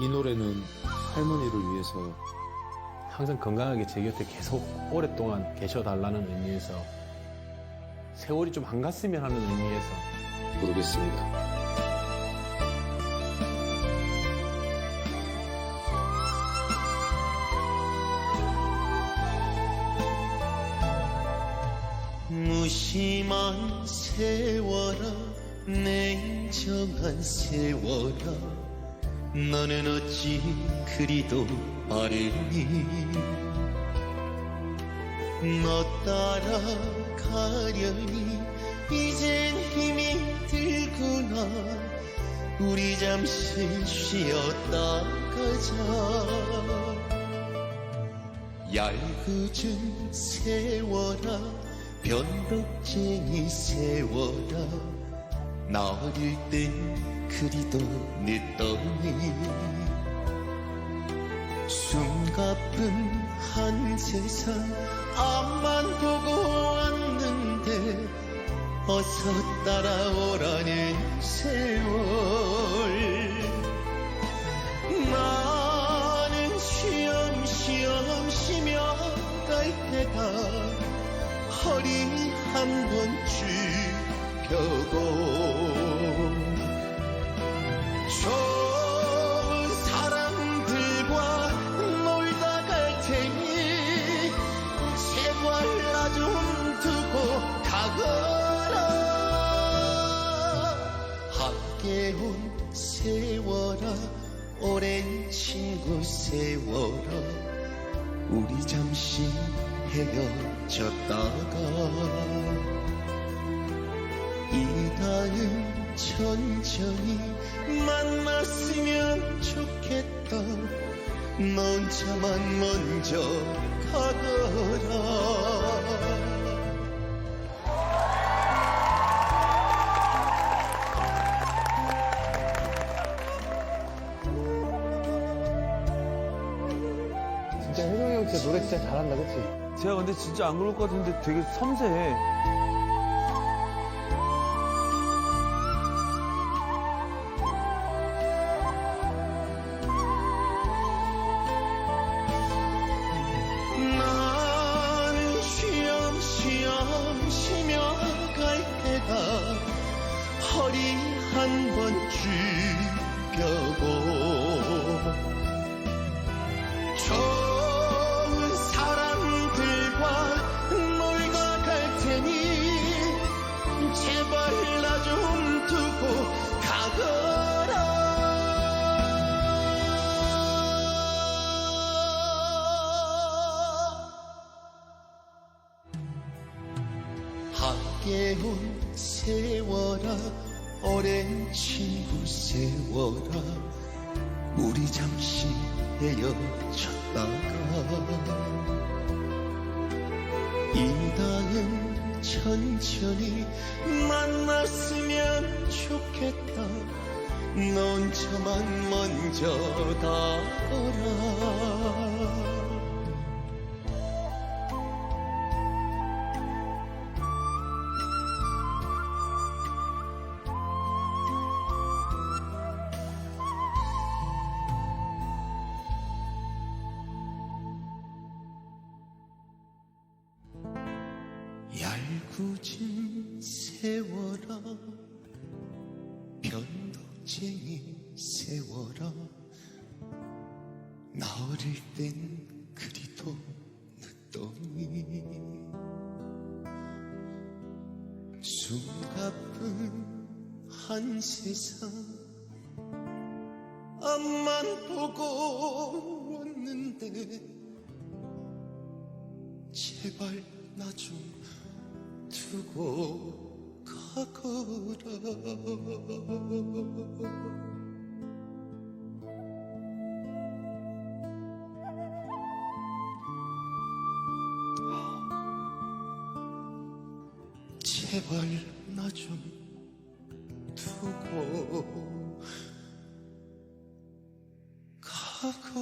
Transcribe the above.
이 노래는 할머니를 위해서 항상 건강하게 제 곁에 계속 오랫동안 계셔달라는 의미에서 세월이 좀 안 갔으면 하는 의미에서 부르겠습니다. 무심한 세월아 냉정한 세월아 너는 어찌 그리도 빠르니? 너 따라가려니? 이젠 힘이 들구나. 우리 잠시 쉬었다 가자. 얄궂은 세월아 변덕쟁이 세월아 나 어릴 땐 그리도 늦더니 숨가쁜 한 세상 앞만 보고 왔는데 어서 따라오라는 세월 오랜 친구 세월아 우리 잠시 헤어졌다가 이다음 천천히 만났으면 좋겠다. 넌 자만 먼저 가거라 진짜 혜성이 형 진짜 노래 진짜 잘한다 그치? 제가 근데 진짜 안 그럴 것 같은데 되게 섬세해. 나는 쉬엄쉬엄 쉬며 갈 테다 허리 한 번 죽여고 함께 온 세월아 오랜 친구 세월아 우리 잠시 헤어졌다가. 이 다음 천천히 만났으면 좋겠다. 넌 저만 먼저 가거라 얄궂은 세월아 변덕쟁이 세월아 나 어릴 땐 그리도 늦더니 숨가쁜 한 세상 앞만 보고 왔는데 제발 나좀 두고 가거라. 제발 나 좀 두고 가거라